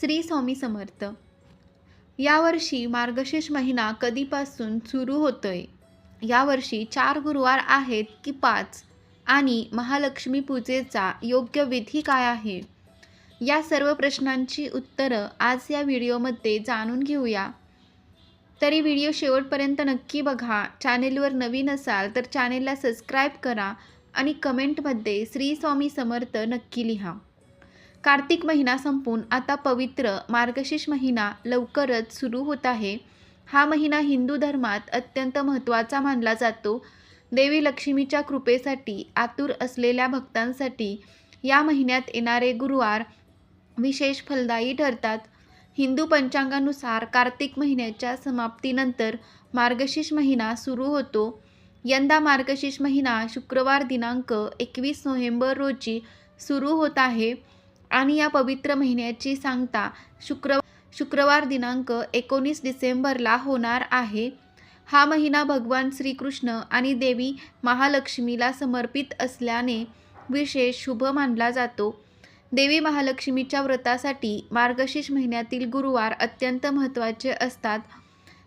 श्री स्वामी समर्थ. यावर्षी मार्गशीर्ष महिना कधीपासून सुरू होतोय? यावर्षी चार गुरुवार आहेत की पाच? आणि महालक्ष्मी पूजेचा योग्य विधी काय आहे? या सर्व प्रश्नांची उत्तरं आज या व्हिडिओमध्ये जाणून घेऊया. तरी व्हिडिओ शेवटपर्यंत नक्की बघा. चॅनेलवर नवीन असाल तर चॅनेलला सबस्क्राईब करा आणि कमेंटमध्ये श्री स्वामी समर्थ नक्की लिहा. कार्तिक महिना संपून आता पवित्र मार्गशीर्ष महिना लवकरच सुरू होत आहे. हा महिना हिंदू धर्मात अत्यंत महत्त्वाचा मानला जातो. देवी लक्ष्मीच्या कृपेसाठी आतुर असलेल्या भक्तांसाठी या महिन्यात येणारे गुरुवार विशेष फलदायी ठरतात. हिंदू पंचांगानुसार कार्तिक महिन्याच्या समाप्तीनंतर मार्गशीर्ष महिना सुरू होतो. यंदा मार्गशीर्ष महिना शुक्रवार दिनांक एकवीस नोव्हेंबर रोजी सुरू होत आहे. आणि या पवित्र महिन्याची सांगता शुक्र शुक्रवार दिनांक एकोणीस डिसेंबरला होणार आहे. हा महिना भगवान श्रीकृष्ण आणि देवी महालक्ष्मीला समर्पित असल्याने विशेष शुभ मानला जातो. देवी महालक्ष्मीच्या व्रतासाठी मार्गशीर्ष महिन्यातील गुरुवार अत्यंत महत्त्वाचे असतात.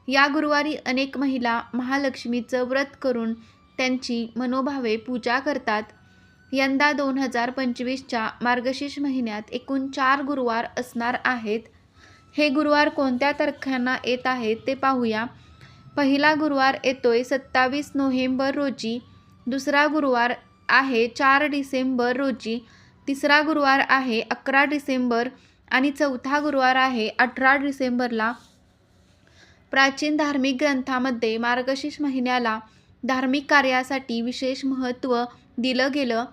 या गुरुवारी अनेक महिला महालक्ष्मीचं व्रत करून त्यांची मनोभावे पूजा करतात. यंदा दोन हजार पंचवीसच्या मार्गशीर्ष महिन्यात एकूण चार गुरुवार असणार आहेत. हे गुरुवार कोणत्या तारखांना येत आहेत ते पाहूया. पहिला गुरुवार येतोय सत्तावीस नोव्हेंबर रोजी. दुसरा गुरुवार आहे चार डिसेंबर रोजी. तिसरा गुरुवार आहे अकरा डिसेंबर आणि चौथा गुरुवार आहे अठरा डिसेंबरला. प्राचीन धार्मिक ग्रंथामध्ये मार्गशीर्ष महिन्याला धार्मिक कार्यासाठी विशेष महत्त्व दिलं गेलं.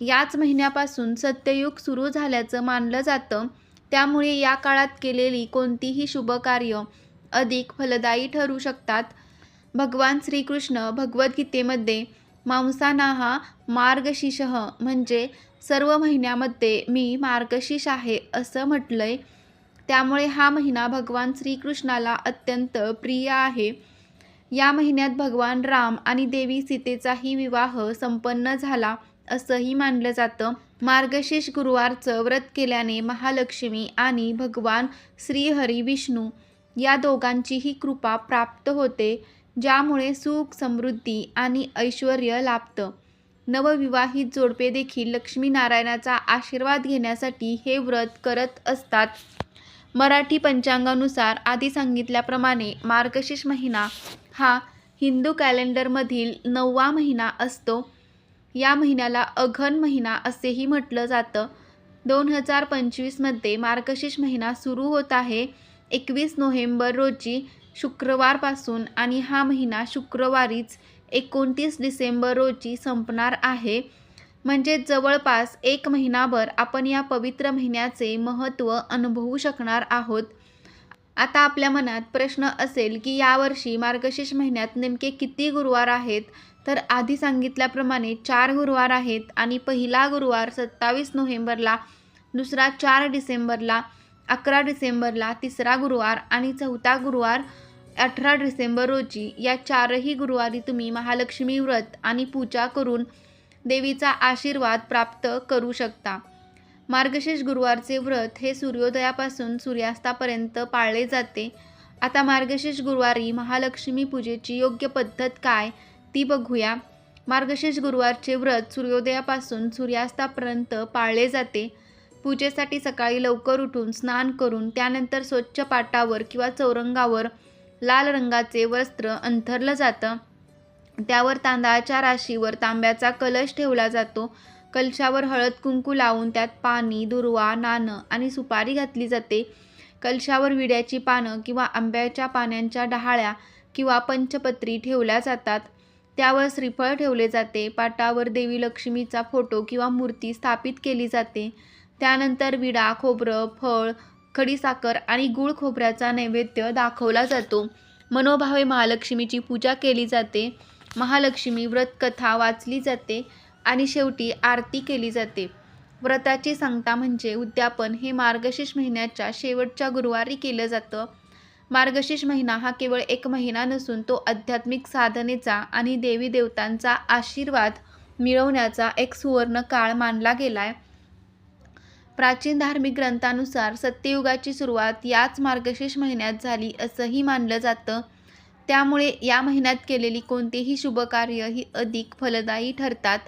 याच महिन्यापासून सत्ययुग सुरू झाल्याचं मानलं जातं. त्यामुळे या काळात केलेली कोणतीही शुभकार्य अधिक फलदायी ठरू शकतात. भगवान श्रीकृष्ण भगवद्गीतेमध्ये मांसाना हा मार्गशीर्षः म्हणजे सर्व महिन्यामध्ये मी मार्गशीष आहे असं म्हटलंय. त्यामुळे हा महिना भगवान श्रीकृष्णाला अत्यंत प्रिय आहे. या महिन्यात भगवान राम आणि देवी सीतेचाही विवाह संपन्न झाला. असंही मानलं जातं. मार्गशीर्ष गुरुवारचं व्रत केल्याने महालक्ष्मी आणि भगवान श्रीहरी विष्णू या दोघांचीही कृपा प्राप्त होते ज्यामुळे सुख समृद्धी आणि ऐश्वर लाभतं. नवविवाहित जोडपे देखील लक्ष्मीनारायणाचा आशीर्वाद घेण्यासाठी हे व्रत करत असतात. मराठी पंचांगानुसार आधी सांगितल्याप्रमाणे मार्गशीर्ष महिना हा हिंदू कॅलेंडरमधील नववा महिना असतो. या महिन्याला अघन महिना असेही म्हटलं जातं. दोन हजार पंचवीसमध्ये मार्गशीर्ष महिना सुरू होत आहे. एकवीस नोव्हेंबर रोजी शुक्रवारपासून आणि हा महिना शुक्रवारीच एकोणतीस डिसेंबर रोजी संपणार आहे. म्हणजे जवळपास एक महिनाभर आपण या पवित्र महिन्याचे महत्त्व अनुभवू शकणार आहोत. आता आपल्या मनात प्रश्न असेल की यावर्षी मार्गशीर्ष महिन्यात नेमके किती गुरुवार आहेत? तर आधी सांगितल्याप्रमाणे चार गुरुवार आहेत आणि पहिला गुरुवार सत्तावीस नोव्हेंबरला दुसरा चार डिसेंबरला अकरा डिसेंबरला तिसरा गुरुवार आणि चौथा गुरुवार अठरा डिसेंबर रोजी. या चारही गुरुवारी तुम्ही महालक्ष्मी व्रत आणि पूजा करून देवीचा आशीर्वाद प्राप्त करू शकता. मार्गशीर्ष गुरुवारचे व्रत हे सूर्योदयापासून सूर्यास्तापर्यंत पाळले जाते. आता मार्गशीर्ष गुरुवारी महालक्ष्मी पूजेची योग्य पद्धत काय ती बघूया. मार्गशीर्ष गुरुवारचे व्रत सूर्योदयापासून सूर्यास्तापर्यंत पाळले जाते. पूजेसाठी सकाळी लवकर उठून स्नान करून त्यानंतर स्वच्छ पाटावर किंवा चौरंगावर लाल रंगाचे वस्त्र अंथरलं जातं. त्यावर तांदळाच्या राशीवर तांब्याचा कलश ठेवला जातो. कलशावर हळद कुंकू लावून त्यात पाणी दुर्वा नाणं आणि सुपारी घातली जाते. कलशावर विड्याची पानं किंवा आंब्याच्या पानांच्या डहाळ्या किंवा पंचपत्री ठेवल्या जातात. त्यावर श्रीफळ ठेवले जाते. पाटावर देवी लक्ष्मीचा फोटो किंवा मूर्ती स्थापित केली जाते. त्यानंतर विडा खोबरं फळ खडीसाखर आणि गूळ खोबऱ्याचा नैवेद्य दाखवला जातो. मनोभावे महालक्ष्मीची पूजा केली जाते. महालक्ष्मी व्रतकथा वाचली जाते. आणि शेवटी आरती केली जाते. व्रताची सांगता म्हणजे उद्यापन हे मार्गशीर्ष महिन्याच्या शेवटच्या गुरुवारी केलं जातं. मार्गशीर्ष महिना हा केवळ एक महिना नसून तो आध्यात्मिक साधनेचा आणि देवी देवतांचा आशीर्वाद मिळवण्याचा एक सुवर्ण काळ मानला गेला आहे प्राचीन धार्मिक ग्रंथानुसार सत्ययुगाची सुरुवात याच मार्गशीर्ष महिन्यात झाली असंही मानलं जातं. त्यामुळे या महिन्यात केलेली कोणतीही शुभकार्य ही अधिक फलदायी ठरतात.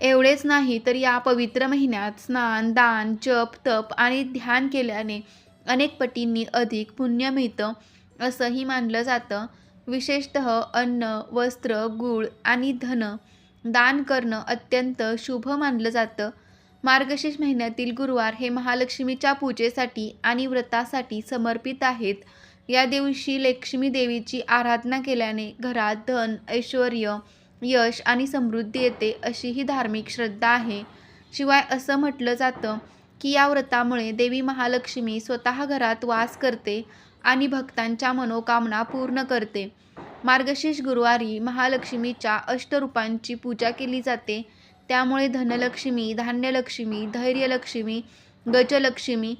एवढेच नाही तर या पवित्र महिन्यात स्नान दान जप तप आणि ध्यान केल्याने अनेक पटींनी अधिक पुण्य मिळतं असंही मानलं जातं. विशेषत अन्न वस्त्र गूळ आणि धन दान करणं अत्यंत शुभ मानलं जातं. मार्गशीर्ष महिन्यातील गुरुवार हे महालक्ष्मीच्या पूजेसाठी आणि व्रतासाठी समर्पित आहेत. या दिवशी लक्ष्मी देवीची आराधना केल्याने घरात धन ऐश्वर यश आणि समृद्धी येते अशी ही धार्मिक श्रद्धा आहे. शिवाय असं म्हटलं जातं की या व्रतामुळे देवी महालक्ष्मी स्वतः घरात वास करते आणि भक्तांच्या मनोकामना पूर्ण करते. मार्गशीर्ष गुरुवारी महालक्ष्मीच्या अष्टरूपांची पूजा केली जाते. त्यामुळे धनलक्ष्मी धान्यलक्ष्मी धैर्यलक्ष्मी गजलक्ष्मी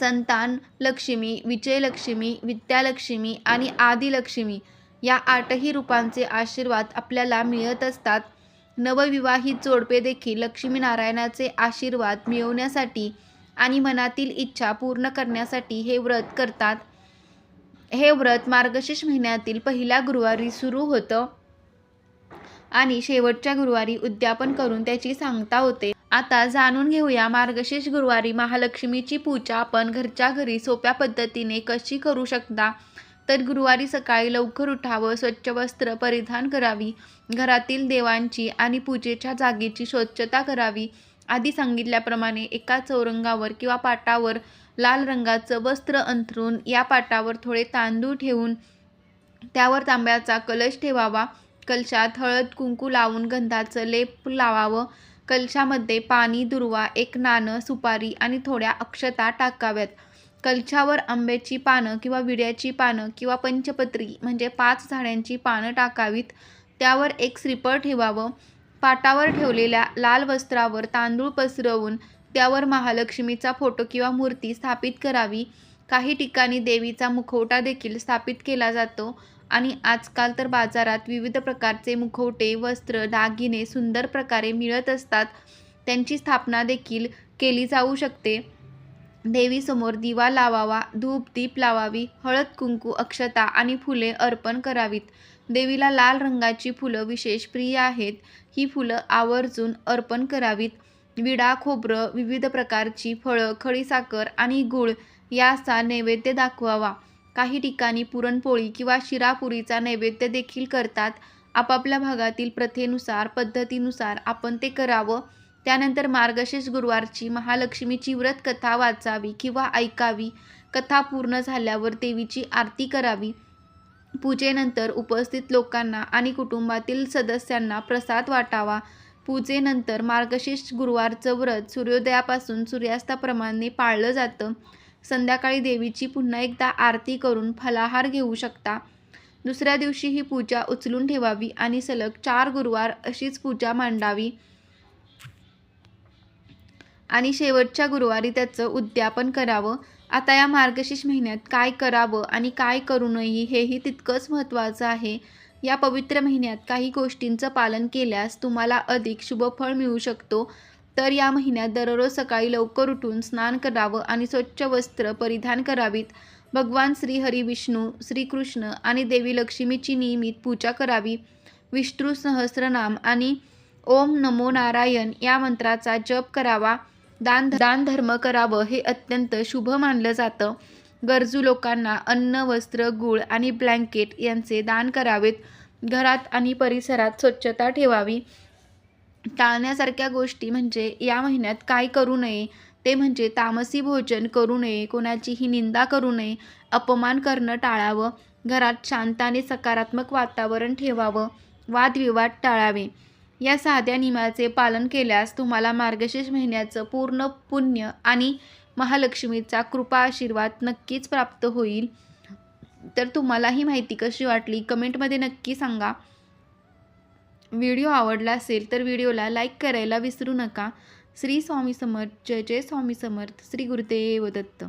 संतान लक्ष्मी विजयलक्ष्मी विद्यालक्ष्मी आणि आदिलक्ष्मी या आठही रूपांचे आशीर्वाद आपल्याला मिळत असतात. नवविवाहित जोडपे देखील लक्ष्मीनारायणाचे आशीर्वाद मिळवण्यासाठी आणि मनातील इच्छा पूर्ण करण्यासाठी हे व्रत करतात. हे व्रत मार्गशीर्ष महिन्यातील पहिल्या गुरुवारी सुरू होतं आणि शेवटच्या गुरुवारी उद्यापन करून त्याची सांगता होते. आता जाणून घेऊया मार्गशीर्ष गुरुवारी महालक्ष्मीची पूजा आपण घरच्या घरी सोप्या पद्धतीने कशी करू शकता? तर गुरुवारी सकाळी लवकर उठावं स्वच्छ वस्त्र परिधान करावी घरातील देवांची आणि पूजेच्या जागेची स्वच्छता करावी. आधी सांगितल्याप्रमाणे एका चौरंगावर किंवा पाटावर लाल रंगाचं वस्त्र अंथरून या पाटावर थोडे तांदूळ ठेवून त्यावर तांब्याचा कलश ठेवावा. कलशात हळद कुंकू लावून गंधाचं लेप लावावं. कलशामध्ये पाणी दुर्वा एक नाणं सुपारी आणि थोड्या अक्षता टाकाव्यात. कलछावर आंब्याची पानं किंवा विड्याची पानं किंवा पंचपत्री म्हणजे पाच झाडांची पानं टाकावीत. त्यावर एक श्रीफळ ठेवावं. पाटावर ठेवलेल्या लाल वस्त्रावर तांदूळ पसरवून त्यावर महालक्ष्मीचा फोटो किंवा मूर्ती स्थापित करावी. काही ठिकाणी देवीचा मुखवटा देखील स्थापित केला जातो आणि आजकाल तर बाजारात विविध प्रकारचे मुखवटे वस्त्र दागिने सुंदर प्रकारे मिळत असतात. त्यांची स्थापना देखील केली जाऊ शकते. देवीसमोर दिवा लावावा धूप दीप लावावी हळद कुंकू अक्षता आणि फुले अर्पण करावीत. देवीला लाल रंगाची फुलं विशेष प्रिय आहेत. ही फुलं आवर्जून अर्पण करावीत. विडा खोबरं विविध प्रकारची फळं खडीसाखर आणि गूळ याचा नैवेद्य दाखवावा. काही ठिकाणी पुरणपोळी किंवा शिरापुरीचा नैवेद्य देखील करतात. आपापल्या भागातील प्रथेनुसार पद्धतीनुसार आपण ते करावं. त्यानंतर मार्गशीर्ष गुरुवारची महालक्ष्मीची व्रत कथा वाचावी किंवा ऐकावी. कथा पूर्ण झाल्यावर देवीची आरती करावी. पूजेनंतर उपस्थित लोकांना आणि कुटुंबातील सदस्यांना प्रसाद वाटावा. पूजेनंतर मार्गशीर्ष गुरुवारचं व्रत सूर्योदयापासून सूर्यास्ताप्रमाणे पाळलं जातं. संध्याकाळी देवीची पुन्हा एकदा आरती करून फलाहार घेऊ शकता. दुसऱ्या दिवशी ही पूजा उचलून ठेवावी आणि सलग चार गुरुवार अशीच पूजा मांडावी. आणि शेवटच्या गुरुवारी त्याचं उद्यापन करावं. आता या मार्गशीर्ष महिन्यात काय करावं आणि काय करू नये हेही तितकंच महत्त्वाचं आहे. या पवित्र महिन्यात काही गोष्टींचं पालन केल्यास तुम्हाला अधिक शुभफळ मिळू शकतो. तर या महिन्यात दररोज सकाळी लवकर उठून स्नान करावं आणि स्वच्छ वस्त्र परिधान करावीत. भगवान श्री हरी विष्णू श्रीकृष्ण आणि देवी लक्ष्मीची नियमित पूजा करावी. विष्णू सहस्रनाम आणि ओम नमो नारायण या मंत्राचा जप करावा. दान दान धर्म करावं हे अत्यंत शुभ मानलं जातं. गरजू लोकांना अन्न वस्त्र गूळ आणि ब्लँकेट यांचे दान करावेत. घरात आणि परिसरात स्वच्छता ठेवावी. टाळण्यासारख्या गोष्टी म्हणजे या महिन्यात काय करू नये? ते म्हणजे तामसी भोजन करू नये कोणाचीही निंदा करू नये अपमान करणं टाळावं घरात शांत आणि सकारात्मक वातावरण ठेवावं वादविवाद टाळावे. या साध्या नियमाचे पालन केल्यास तुम्हाला मार्गशीर्ष महिन्याचं पूर्ण पुण्य आणि महालक्ष्मीचा कृपा आशीर्वाद नक्कीच प्राप्त होईल. तर तुम्हाला ही माहिती कशी वाटली? कमेंटमध्ये नक्की सांगा. व्हिडिओ आवडला असेल तर व्हिडिओला लाईक करायला विसरू नका. श्री स्वामी समर्थ जय जय स्वामी समर्थ श्री गुरुदेव दत्त.